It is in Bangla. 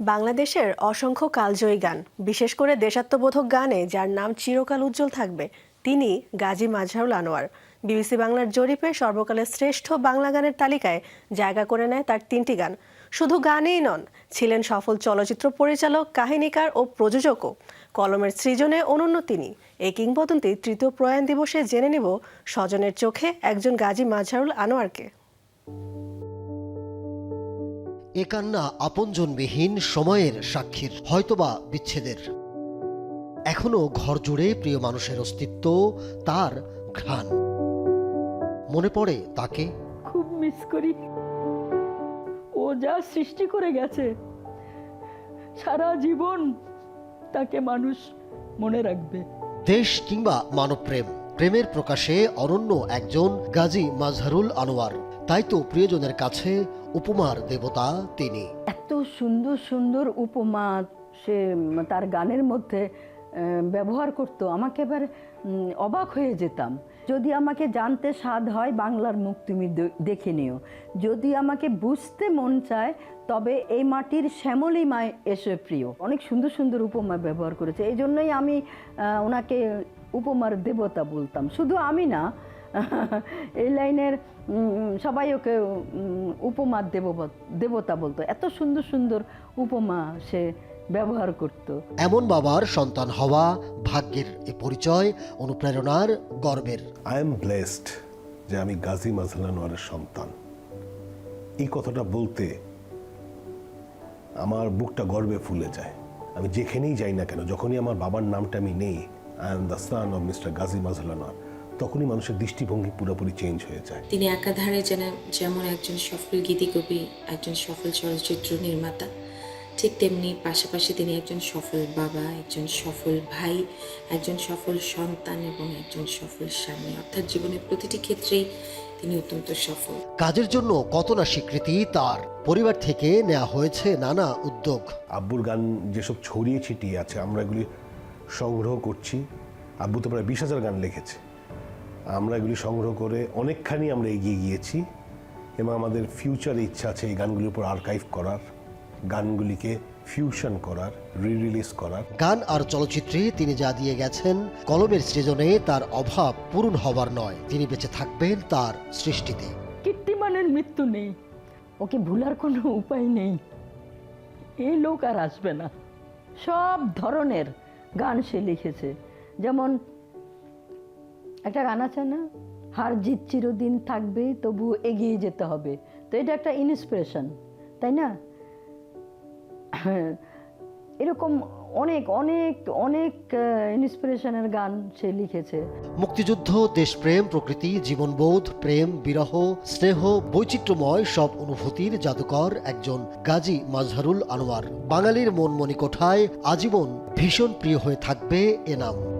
বাংলাদেশের অসংখ্য কালজয়ী গান। বিশেষ করে দেশাত্মবোধক গানে, যার নাম চিরকাল উজ্জ্বল থাকবে, তিনি গাজী মাজহারুল আনোয়ার। বিবিসি বাংলার জরিপে সর্বকালের শ্রেষ্ঠ বাংলা গানের তালিকায় জায়গা করে নেয় তার তিনটি গান। শুধু গানেই নন, ছিলেন সফল চলচ্চিত্র পরিচালক, কাহিনীকার ও প্রযোজকও। কলমের সৃজনে অনন্য তিনি। এই কিংবদন্তি তৃতীয় প্রয়াণ দিবসে জেনে নিব স্বজনের চোখে একজন গাজী মাজহারুল আনোয়ারকে। এ কান্না আপনজনবিহীন সময়ের সাক্ষীর হয়তোবা বিচ্ছেদের। এখনও ঘর জুড়ে প্রিয় মানুষের অস্তিত্ব তার ঘ্রাণ। মনে পড়ে তাকে? খুব মিস করি। ও যা সৃষ্টি করে গেছে সারা জীবন তাকে মানুষ মনে রাখবে। দেশ কিংবা মানবপ্রেম প্রেমের প্রকাশে অনন্য একজন গাজী মাজহারুল আনোয়ার। তাই তো প্রিয়জনের কাছে উপমার দেবতা তিনি। এত সুন্দর সুন্দর উপমা সে তার গানের মধ্যে ব্যবহার করতো, আমাকে এবার অবাক হয়ে যেতাম। যদি আমাকে জানতে স্বাদ হয় বাংলার মুখ তুমি দেখে নিও। যদি আমাকে বুঝতে মন চায়, তবে এই মাটির শ্যামলী মায় এসে প্রিয়। অনেক সুন্দর সুন্দর উপমা ব্যবহার করেছে। এই জন্যই আমি ওনাকে উপমার দেবতা বলতাম। শুধু আমি না এই লাইনের সবাই ওকে উপমা উপমার দেব দেবতা বলতো। এত সুন্দর সুন্দর উপমা সে ব্যবহার করত। এমন বাবার সন্তান হওয়া ভাগ্যের এ পরিচয় অনুপ্রেরণার গর্বের। আই এম ব্লেসড যে আমি গাজী মাজহার আনোয়ারের সন্তান। এই কথাটা বলতে আমার বুকটা গর্বে ফুলে যায়। আমি যেখানেই যাই না কেন যখনই আমার বাবার নামটা আমি নেই I am the son of mister Gazi Mazhar Anwar তখনই মানুষের দৃষ্টিভঙ্গি পুরোপুরি চেঞ্জ হয়ে যায়। তিনি একাধারে যেন যেমন একজন সফল গীতিকবি একজন সফল চলচ্চিত্র নির্মাতা ঠিক তেমনি পাশাপাশি তিনি একজন সফল বাবা একজন সফল ভাই একজন সফল সন্তান এবং একজন সফল স্বামী। অর্থাৎ জীবনের প্রতিটি ক্ষেত্রেই তিনি অত্যন্ত সফল। কাজের জন্য কত না স্বীকৃতি তার পরিবার থেকে নেওয়া হয়েছে নানা উদ্যোগ। আব্বুর গান যেসব ছড়িয়ে ছিটিয়ে আছে আমরা এগুলি সংগ্রহ করছি। আব্বু তো প্রায় বিশ হাজার গান লিখেছে। আমরা এগুলি সংগ্রহ করে অনেকখানি আমরা এগিয়ে গিয়েছি এবং আমাদের ফিউচার ইচ্ছা আছে এই গানগুলির উপর আর্কাইভ করার গানগুলিকে ফিউশন করার রি রিলিজ করার। গান আর চলচ্চিত্রে তিনি যা দিয়ে গেছেন কলমের সৃজনে তার অভাব পূরণ হবার নয়। তিনি বেঁচে থাকবেন তার সৃষ্টিতে। কীর্তিমানের মৃত্যু নেই। ওকে ভুলার কোনো উপায় নেই। এই লোক আর আসবে না। সব ধরনের গান সে লিখেছে। যেমন একটা গান আছে না? হার জিত চিরদিন থাকবে, তবু এগিয়ে যেতে হবে। তো এটা একটা ইন্সপিরেশন তাই না? এরকম অনেক অনেক অনেক ইন্সপিরেশনের গান সে লিখেছে। মুক্তিযুদ্ধ, দেশপ্রেম, প্রকৃতি, জীবনবোধ, প্রেম, বিরহ, স্নেহ, বৈচিত্র্যময় সব অনুভূতির জাদুকর একজন গাজী মাজহারুল আনোয়ার। বাঙালির মন মণিকোঠায় আজীবন ভীষণ প্রিয় হয়ে থাকবে এ নাম।